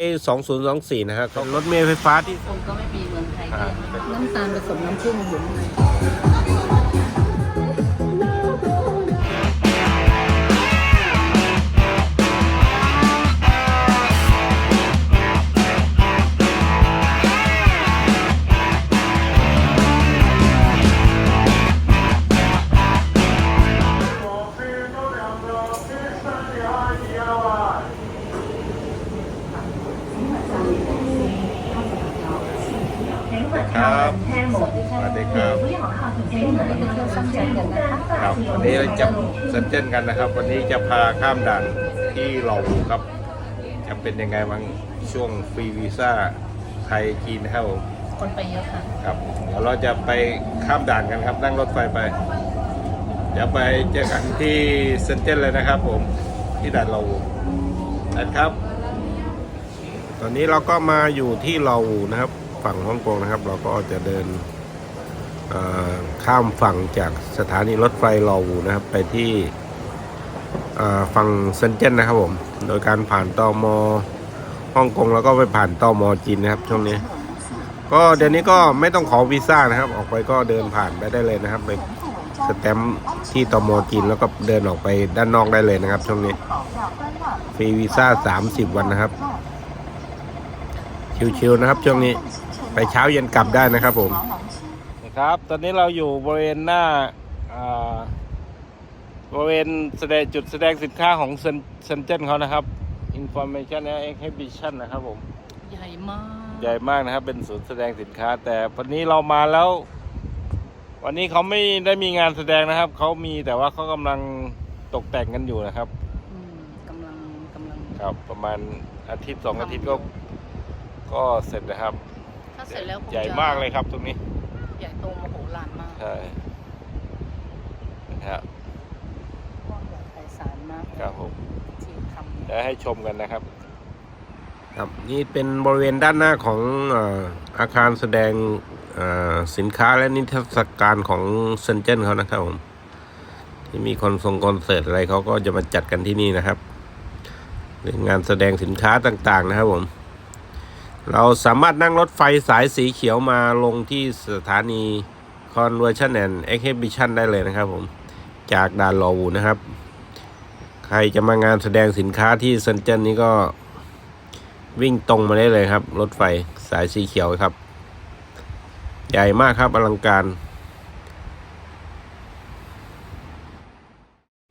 เอสองศูนย์สองสี่นะครับเป็นรถเมล์ไฟฟ้าที่ คงก็ไม่มีเมืองไทยอ่าน้ำตาลผสมน้ำผึ้งอยู่ข้างใน เซนเจนกันนะครับ วันนี้จะพาข้ามด่านที่เราครับ จะเป็นยังไงบ้างช่วงฟรีวีซ่าไทยจีนนะครับผมคนไปเยอะค่ะครับเดี๋ยวเราจะไปข้ามด่านกันครับ นั่งรถไฟไปเดี๋ยวไปเจอกันที่เซนเจนเลยนะครับ ผมที่ด่านเรานะครับ ตอนนี้เราก็มาอยู่ที่เรานะครับ ฝั่งฮ่องกงนะครับ เราก็จะเดินเอ่อ ข้ามฝั่งจากสถานีรถไฟเรานะครับ ไปที่ฝั่งเซนเจนนะครับผม โดยการผ่านตอมอฮ่องกงแล้วก็ไปผ่านตอมอจีนนะครับช่วงนี้ ก็เดี๋ยวนี้ก็ไม่ต้องขอวีซ่านะครับ ออกไปก็เดินผ่านไปได้เลยนะครับไปสแตมป์ที่ตอมอจีนแล้วก็เดินออกไปด้านนอกได้เลยนะครับช่วงนี้ฟรีวีซ่า30วันนะครับ ชิวๆนะครับช่วงนี้ ไปเช้าเย็นกลับได้นะครับผม ครับ ตอนนี้เราอยู่บริเวณหน้าอ่าบริเวณแสดงจุดแสดงสินค้าของเซนเจนเขานะครับ Information and Exhibition นะครับผม ใหญ่มาก ใหญ่มากนะครับ เป็นศูนย์แสดงสินค้า แต่วันนี้เรามาแล้ว วันนี้เขาไม่ได้มีงานแสดงนะครับ เขามีแต่ว่าเขากำลังตกแต่งกันอยู่นะครับอืมกำลังกำลัง ครับ ประมาณอาทิตย์สองอาทิตย์ก็ ก็เสร็จนะครับ ถ้าเสร็จแล้วคงใหญ่จะมากเลยครับตรงนี้ ใหญ่โตมโหฬารมากใช่นะครับกว้างใหญ่ไพศาลมากครับผมที่ทำจะให้ชมกันนะครับ ครับนี่เป็นบริเวณด้านหน้าของเอ่ออาคารแสดงเอ่อสินค้าและนิทรรศการของเซนเจนเขานะครับผมที่มีคอนทรงคอนเสิร์ตอะไรเขาก็จะมาจัดกันที่นี่นะครับหรืองานแสดงสินค้าต่างๆนะครับผม เราสามารถนั่งรถไฟสายสีเขียวมาลงที่สถานี Conversion and Exhibition ได้เลยนะครับผมจากด่านลอวูนะครับ ใครจะมางานแสดงสินค้าที่เซนเจนนี้ก็วิ่งตรงมาได้เลยครับ รถไฟสายสีเขียวครับ ใหญ่มากครับอลังการ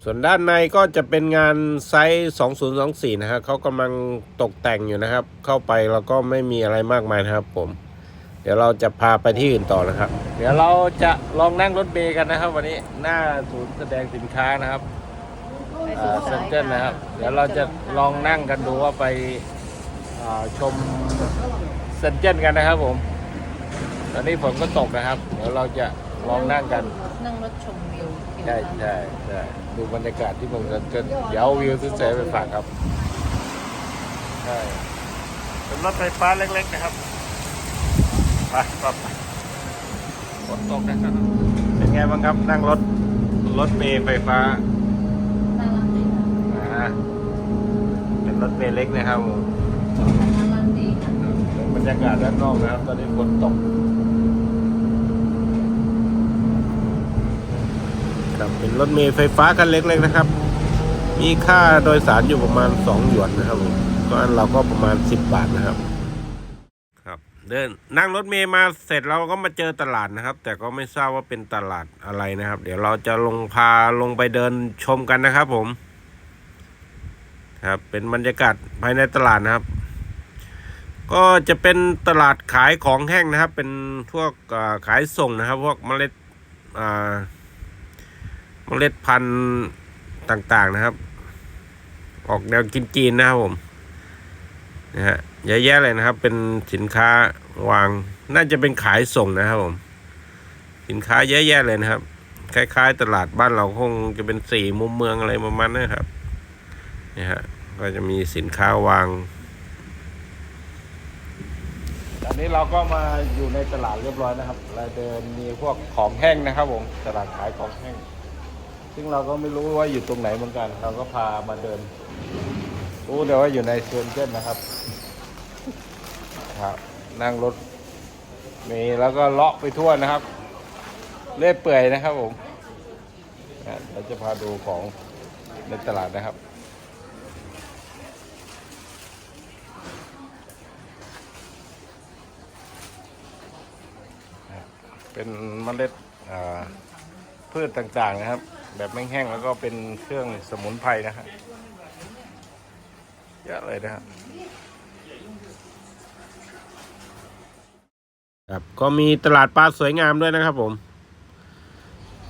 ส่วนด้านในก็จะเป็นงานไซส์ 2024 นะฮะเขากำลังตกแต่งอยู่นะครับ เข้าไปแล้วก็ไม่มีอะไรมากมายนะครับผม เดี๋ยวเราจะพาไปที่อื่นต่อนะครับ เดี๋ยวเราจะลองนั่งรถเมล์กันนะครับ วันนี้หน้าศูนย์แสดงสินค้านะครับไปเอ่สู่อเซสานยเจนนะครับ เดี๋ยวเราจะลองนั่งกันดูว่าไปอ่าชมเซนเจนกันนะครับผม ตอนนี้ฝนก็ตกนะครับ เดี๋ยวเราจะลองนั่งกัน นั่งรถชมวิวใช่ใช่ใช่ ดูบรรยากาศที่เมืองเซนเจนเดี๋ยวเอาวิวสวยๆไปฝากครับใช่เป็นรถไฟฟ้าเล็กๆนะครับไปไปไปฝนตกนะครับเป็นไงบ้างครับนั่งรถรถเมล์ไฟฟ้าน่ารักดีค่ะอ่าเป็นรถเมล์เล็กนะครับผมน่ารักดีค่ะเป็นบรรยากาศด้านนอกนะครับ ตอนนี้ฝนตก ค รถเมล์ไฟฟ้าคันเล็กๆนะครับ มีค่าโดยสารอยู่ประมาณ 2 หยวนนะครับผมก็อันเราก็ประมาณ 10 บาทนะครับ ครับ เดินนั่งรถเมล์มาเสร็จเราก็มาเจอตลาดนะครับ แต่ก็ไม่ทราบว่าเป็นตลาดอะไรนะครับ เดี๋ยวเราจะลงพาลงไปเดินชมกันนะครับ ผม ครับ เป็นบรรยากาศภายในตลาดนะครับ ก็จะเป็นตลาดขายของแห้งนะครับ เป็นพวกขายส่งนะครับ พวกเมล็ดอ่า เมล็ดพันธุ์ต่างๆนะครับ ออกแนวกินจีนนะครับผมนะฮะเยอะแยะเลยนะครับ เป็นสินค้าวาง น่าจะเป็นขายส่งนะครับผม สินค้าเยอะแยะเลยนะครับ คล้ายๆ ตลาดบ้านเราคงจะเป็นสี่มุมเมืองอะไรประมาณนั้นนะครับเนี่ยฮะก็จะมีสินค้าวางตอนนี้เราก็มาอยู่ในตลาดเรียบร้อยนะครับเราเดินมีพวกของแห้งนะครับผม ตลาดขายของแห้ง ซึ่งเราก็ไม่รู้ว่าอยู่ตรงไหนเหมือนกัน เราก็พามาเดินรู้แต่ว่าอยู่ในเซนเจนนะครับ ครับ นั่งรถมล์แล้วก็เลาะไปทั่วนะครับ เล่เปื่อยนะครับผมเราจะพาดูของในตลาดนะครับเป็นเมล็ดพืชต่างๆนะครับ แบบแห้งๆแล้วก็เป็นเครื่องสมุนไพรนะครับเยอะเลยนะครับครับก็มีตลาดปลาสวยงามด้วยนะครับผม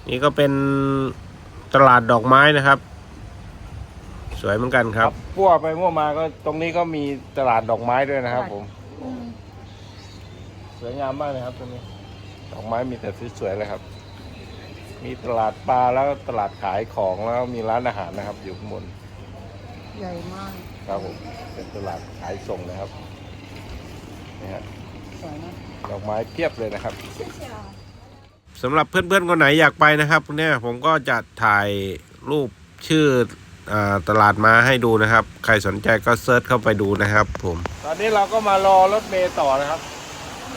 นี่ก็เป็นตลาดดอกไม้นะครับ สวยเหมือนกันครับพั่วไปมั่วมาก็ตรงนี้ก็มีตลาดดอกไม้ด้วยนะครับ ผม สวยงามมากเลยครับตรงนี้ ดอกไม้มีแต่สวยๆเลยครับ มีตลาดปลาแล้วก็ตลาดขายของแล้วก็มีร้านอาหารนะครับ อยู่ข้างบนใหญ่มากครับผมเป็นตลาดขายส่งนะครับนี่ฮะสวยนะดอกไม้เพียบเลยนะครับสำหรับเพื่อนๆคนไหนอยากไปนะครับเนี่ยผมก็จะถ่ายรูปชื่ออาตลาดมาให้ดูนะครับ ใครสนใจก็เซิร์ชเข้าไปดูนะครับ ผม ตอนนี้เราก็มารอรถเมย์ต่อนะครับ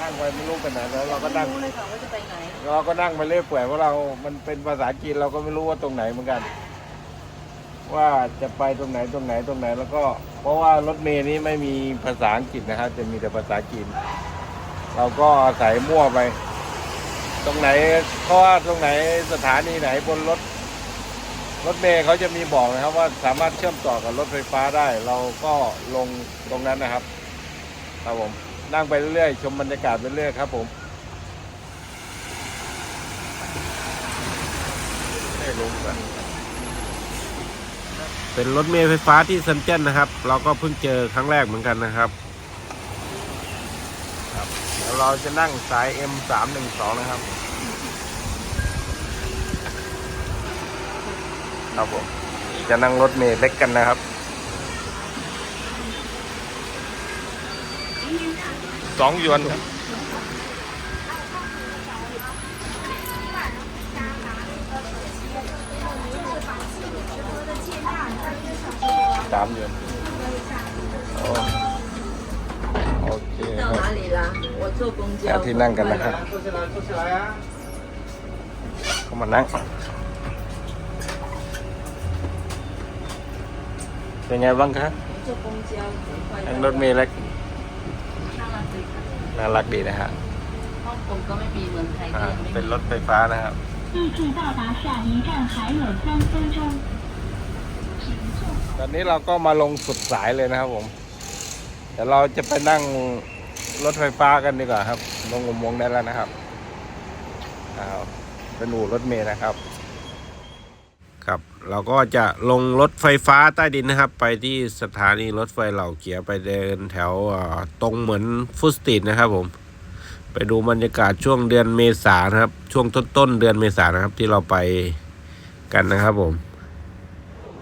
นั่งไปไม่รู้กันไหนแล้วเราก็นั่งรู้เลยค่ะว่าจะไปไหน เราก็นั่งไปเรื่อยเปื่อยเพราะเรา มันเป็นภาษาจีนเราก็ไม่รู้ว่าตรงไหนเหมือนกัน ว่าจะไปตรงไหนตรงไหนตรงไหน แล้วก็ เพราะว่ารถเมล์นี้ไม่มีภาษาอังกฤษนะครับ จะมีแต่ภาษาจีน เราก็อาศัยมั่วไป ตรงไหนเพราะว่าตรงไหนสถานีไหนบนรถรถเมล์เขาจะมีบอกนะครับว่าสามารถเชื่อมต่อกับรถไฟฟ้าได้ เราก็ลงตรงนั้นนะครับครับผม นั่งไปเรื่อยๆ ชมบรรยากาศไปเรื่อยครับผมไม่รู้กันเป็นรถเมล์ไฟฟ้าที่เซนเจนนะครับ เราก็เพิ่งเจอครั้งแรกเหมือนกันนะครับครับเดี๋ยวเราจะนั่งสาย M312 นะครับ ครับผม จะนั่งรถเมล์เล็กกันนะครับ 2 yuan đó. tám yuan. Oh. Ok. Dạ, 到哪里啦？我坐公交。要去那个了。坐起来，坐起来啊！không mà nắng về nhà vâng cả anh đốt mì lệch น่ารักดีนะฮะ ฮ่องกงก็ไม่มีเมืองไทย อ่า ก็ยังไม่ เป็น มี รถไฟฟ้านะครับ 预计到达下一站还有三分钟。 ตอนนี้เราก็มาลงสุดสายเลยนะครับผม เดี๋ยวเราจะไปนั่งรถไฟฟ้ากันดีกว่าครับ ลงอุโมงค์ได้แล้วนะครับอ้าวเป็นอู่รถเมล์นะครับ ครับ เราก็จะลงรถไฟฟ้าใต้ดินนะครับ ไปที่สถานีรถไฟเหล่าเกียร์ไปเดินแถวตรงเหมือนฟุตสตรีทนะครับผม ไปดูบรรยากาศช่วงเดือนเมษานะครับ ช่วงต้นๆเดือนเมษานะครับที่เราไปกันนะครับผม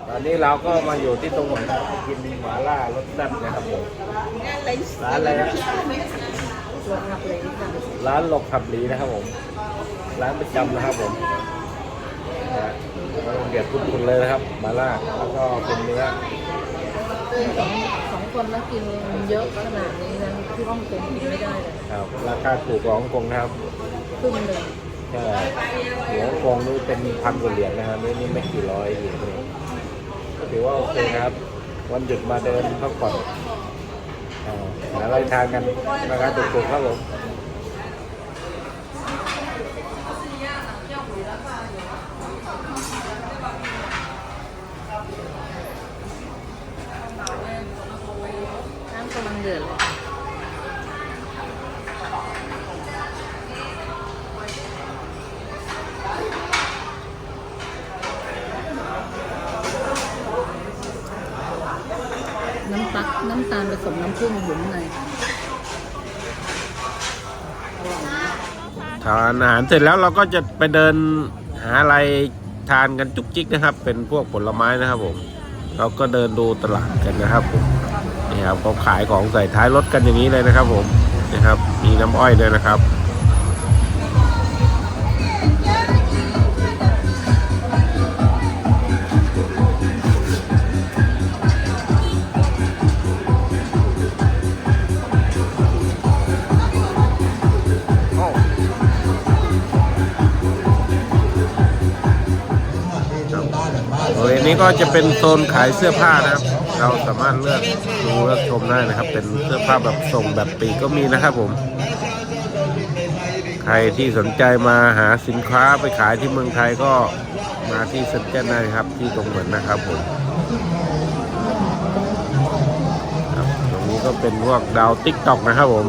ตอนนี้เราก็มาอยู่ที่ตรงไหนครับกินหมาล่ารสแซ่บนะครับผมร้านอะไรนะร้านหลกขับหลีนะครับผม ร้านประจำนะครับผมนะ เราเดือดทุกๆเลยนะครับหมาล่าแล้วก็เป็นเนื้อสองสองคนแล้วกินเยอะขนาดนี้นะที่ฮ่องกงกินไม่ได้เลยครับราคาถูกกว่าฮ่องกงนะครับครึ่งหนึ่งใช่หัวฮ่องกงนี่เป็นพันกว่าเหรียญนะครับนี่นี่ไม่กี่ร้อยเหรียญเองก็ถือว่าโอเคนะครับ วันหยุดมาเดินพักผ่อนอ่าหาอะไรทานกันราคาถูกๆครับผม น้ำกำลังเดือดน้ำตักน้ำตาลผสมน้ำผึ้งอยู่ข้างในทานอาหารเสร็จแล้วเราก็จะไปเดินหาอะไรทานกันจุกจิกนะครับ เป็นพวกผลไม้นะครับผม เราก็เดินดูตลาดกันนะครับผมี่ครับก็ขายของใส่ท้ายรถกันอย่างนี้เลยนะครับ ผมนะครับ มีน้ำอ้อยด้วยนะครับโอ้ยนี้ก็จะเป็นโซนขายเสื้อผ้านะครับ เราสามารถเลือกดูเลือกชมได้นะครับ เป็นเสื้อผ้าแบบส่งแบบปีกก็มีนะครับผม ใครที่สนใจมาหาสินค้าไปขายที่เมืองไทยก็มาที่เซ็นเจนได้ครับ ที่ตรงเหมือนนะครับผมตรงนี้ก็เป็นพวกดาวติ๊กต็อกนะครับผม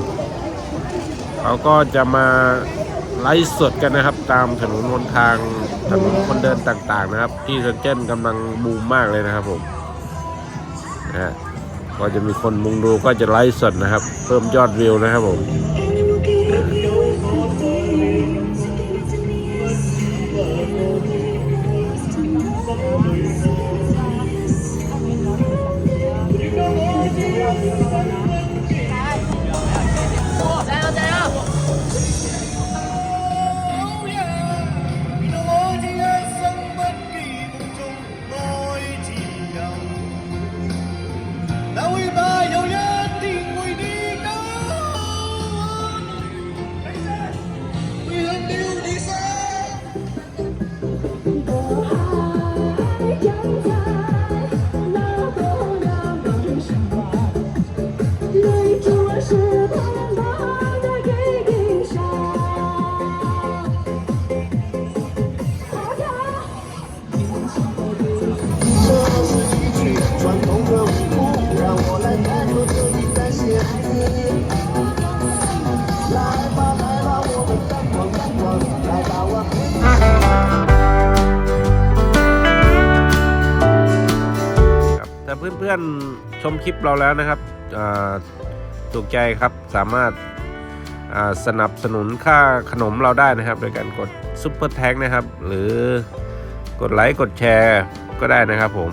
เขาก็จะมาไลฟ์สดกันนะครับ ตามถนนหนทางถนนคนเดินต่างๆนะครับ ที่เซ็นเจนกำลังบูมมากเลยนะครับผม นะก็จะมีคนมุงดูก็จะไลฟ์สดนะครับ เพิ่มยอดวิวนะครับผม ครับถ้าเพื่อนๆชมคลิปเราแล้วนะครับถูกใจครับสามารถาสนับสนุนค่าขนมเราได้นะครับ โดยการกดซุปเปอร์แท็กนะครับ หรือกดไลค์กดแชร์ก็ได้นะครับผม